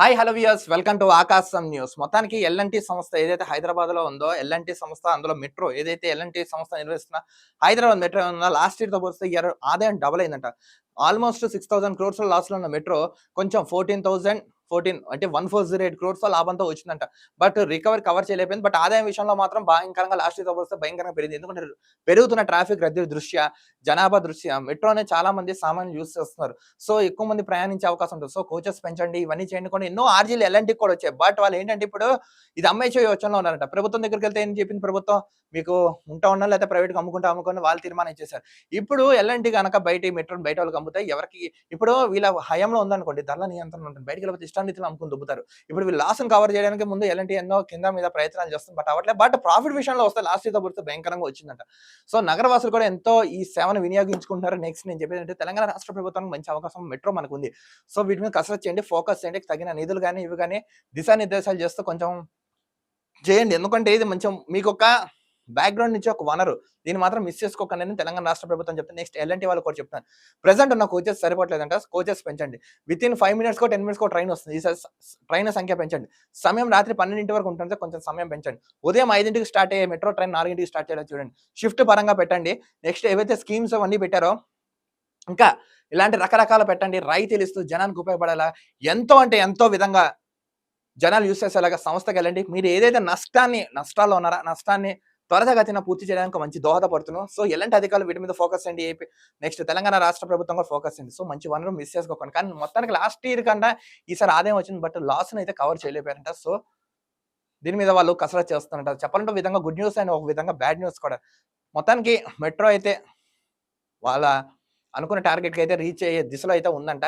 Hi hello viewers welcome to Aakasam news. మొత్తానికి L&T సంస్థ ఏదైతే హైదరాబాద్లో ఉందో ఎల్ఎన్టీ సంస్థ అందులో మెట్రో ఏదైతే ఎల్ఎన్టీ సంస్థ నిర్వహిస్తున్న హైదరాబాద్ మెట్రో ఉందో లాస్ట్ ఇయర్తో పోస్తే ఇయర్ ఆదాయం డబుల్ అయిందంట. ఆల్మోస్ట్ సిక్స్ థౌసండ్ క్రోర్స్ లాస్లో ఉన్న మెట్రో కొంచెం ఫోర్టీన్ థౌసండ్ ఫోర్టీన్ అంటే one four zero eight crores లాభంతో వచ్చిందంట. బట్ రికవరీ కవర్ చేయలేకపోయింది. బట్ ఆదాయం విషయంలో మాత్రం భయంకరంగా లాస్ట్ ఇయర్తో భయంకరంగా పెరిగింది. ఎందుకంటే పెరుగుతున్న ట్రాఫిక్ రద్దీ దృష్ట్యా జనాభా దృష్ట్యా మెట్రోనే చాలా మంది సామాన్యులు యూస్ చేస్తున్నారు. సో ఎక్కువ మంది ప్రయాణించే అవకాశం ఉంటుంది. సో కోచెస్ పెంచండి ఇవన్నీ చేయండి. కూడా ఎన్నో ఆర్జీలు ఎలాంటివి కూడా వచ్చాయి. బట్ వాళ్ళు ఏంటంటే ఇప్పుడు ఇది అమ్మేసే యోచనలో ఉన్నారంట. ప్రభుత్వం దగ్గరికి వెళ్తే ఏం చెప్పింది ప్రభుత్వం? మీకు ఉంటా ఉన్నా లేకపోతే ప్రైవేట్గా అమ్ముకుంటా అమ్ముకొని వాళ్ళు తీర్మానం ఇచ్చేసారు ఇప్పుడు ఎలాంటి కనుక బయట మెట్రో బయట వాళ్ళకి అమ్ముతాయి. ఎవరికి ఇప్పుడు వీళ్ళ హయంలో ఉందనుకోండి ధరల నియంత్రణ ఉంటుంది. బయటికి వెళ్ళిపోతే ఇష్టాన్ని అమ్ముకుని దుబ్బుతారు. ఇప్పుడు వీళ్ళు లాస్ కవర్ చేయడానికి ముందు ఎలాంటి ఎన్నో కింద మీద ప్రయత్నాలు చేస్తుంది బట్ అవట్లే బట్ ప్రాఫిట్ విషయంలో వస్తే లాస్ట్ ఇయర్ పడితే భయంకరంగా వచ్చిందంట. సో నగరవాసులు కూడా ఎంతో ఈ సేవను వినియోగించుకుంటున్నారు. నెక్స్ట్ నేను చెప్పేది అంటే తెలంగాణ రాష్ట్ర ప్రభుత్వానికి మంచి అవకాశం మెట్రో మనకు ఉంది సో వీటి మీద కసరత్ చేయండి ఫోకస్ చేయండి తగిన నిధులు కానీ ఇవి కానీ దిశానిర్దేశాలు చేస్తూ కొంచెం చేయండి. ఎందుకంటే ఇది మంచి మీకు ఒక బ్యాక్గ్రౌండ్ నుంచి ఒక వనరు. దీన్ని మాత్రం మిస్ చేసుకోకండి తెలంగాణ రాష్ట్ర ప్రభుత్వం చెప్తే నెక్స్ట్ ఎలాంటి వాళ్ళు కూడా చెప్తాను ప్రజెంట్ ఉన్న కోచెస్ సరిపోవట్లేదంట. కోచెస్ పెంచండి. విత్ ఇన్ ఫైవ్ మినిట్స్ కో టెన్ మినిట్స్ కో ట్రైన్ వస్తుంది. ఈ ట్రైన్ సంఖ్య పెంచండి. సమయం రాత్రి పన్నెండింటి వరకు ఉంటుంది. కొంచెం సమయం పెంచండి. ఉదయం ఐదింటికి స్టార్ట్ అయ్యే మెట్రో ట్రైన్ నాలుగింటికి స్టార్ట్ చేయాలి చూడండి. షిఫ్ట్ పరంగా పెట్టండి. నెక్స్ట్ ఏవైతే స్కీమ్స్ అవన్నీ పెట్టారో ఇంకా ఇలాంటి రకరకాల పెట్టండి. రైతులు ఇస్తూ జనానికి ఉపయోగపడేలా ఎంతో అంటే ఎంతో విధంగా జనాలు యూస్ చేసేలాగా సంస్థకి వెళ్ళండి. మీరు ఏదైతే నష్టాన్ని నష్టాల్లో ఉన్నారా నష్టాన్ని త్వరతగతిన పూర్తి చేయడానికి మంచి దోహదపడుతున్నాం. సో ఎలాంటి అధికారులు వీటి మీద ఫోకస్ అండి ఏపీ నెక్స్ట్ తెలంగాణ రాష్ట్ర ప్రభుత్వం కూడా ఫోకస్ అండి సో మంచి వనరు మిస్ చేసుకోకండి. కానీ మొత్తానికి లాస్ట్ ఇయర్ కన్నా ఈసారి ఆదాయం వచ్చింది. బట్ లాస్ను అయితే కవర్ చేయలేకపోయారంట. సో దీని మీద వాళ్ళు కసరత్ చేస్తున్నట్టు చెప్పాలంటే విధంగా గుడ్ న్యూస్ అండ్ ఒక విధంగా బ్యాడ్ న్యూస్ కూడా. మొత్తానికి మెట్రో అయితే వాళ్ళ అనుకున్న టార్గెట్కి అయితే రీచ్ అయ్యే దిశలో అయితే ఉందంట.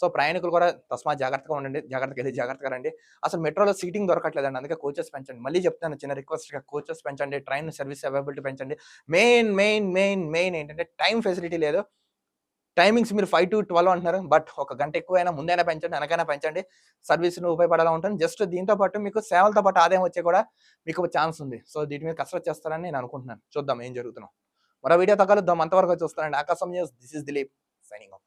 సో ప్రయాణికులు కూడా తస్మా జాగ్రత్తగా ఉండండి జాగ్రత్తగా వెళ్ళి జాగ్రత్తగా రండి. అసలు మెట్రోలో సీటింగ్ దొరకట్లేదండి అందుకే కోచెస్ పెంచండి. మళ్ళీ చెప్తాను చిన్న రిక్వెస్ట్గా కోచెస్ పెంచండి ట్రైన్ సర్వీస్ అవైలబిలిటీ పెంచండి. మెయిన్ మెయిన్ మెయిన్ మెయిన్ ఏంటంటే టైం ఫెసిలిటీ లేదు. టైమింగ్స్ మీరు ఫైవ్ టు ట్వెల్వ్ అంటున్నారు బట్ ఒక గంట ఎక్కువైనా ముందైనా పెంచండి వెనకైనా పెంచండి. సర్వీస్ను ఉపయోగపడేలా ఉంటుంది. జస్ట్ దీంతో పాటు మీకు సేవలతో పాటు ఆదాయం వచ్చే కూడా మీకు ఛాన్స్ ఉంది. సో దీని మీద కసరత్ చేస్తారని నేను అనుకుంటున్నాను. చూద్దాం ఏం జరుగుతున్నాం మరో వీడియో తగ్గలుద్దాం అంతవరకు చూస్తానండి Aakasam news. This is Dilip signing off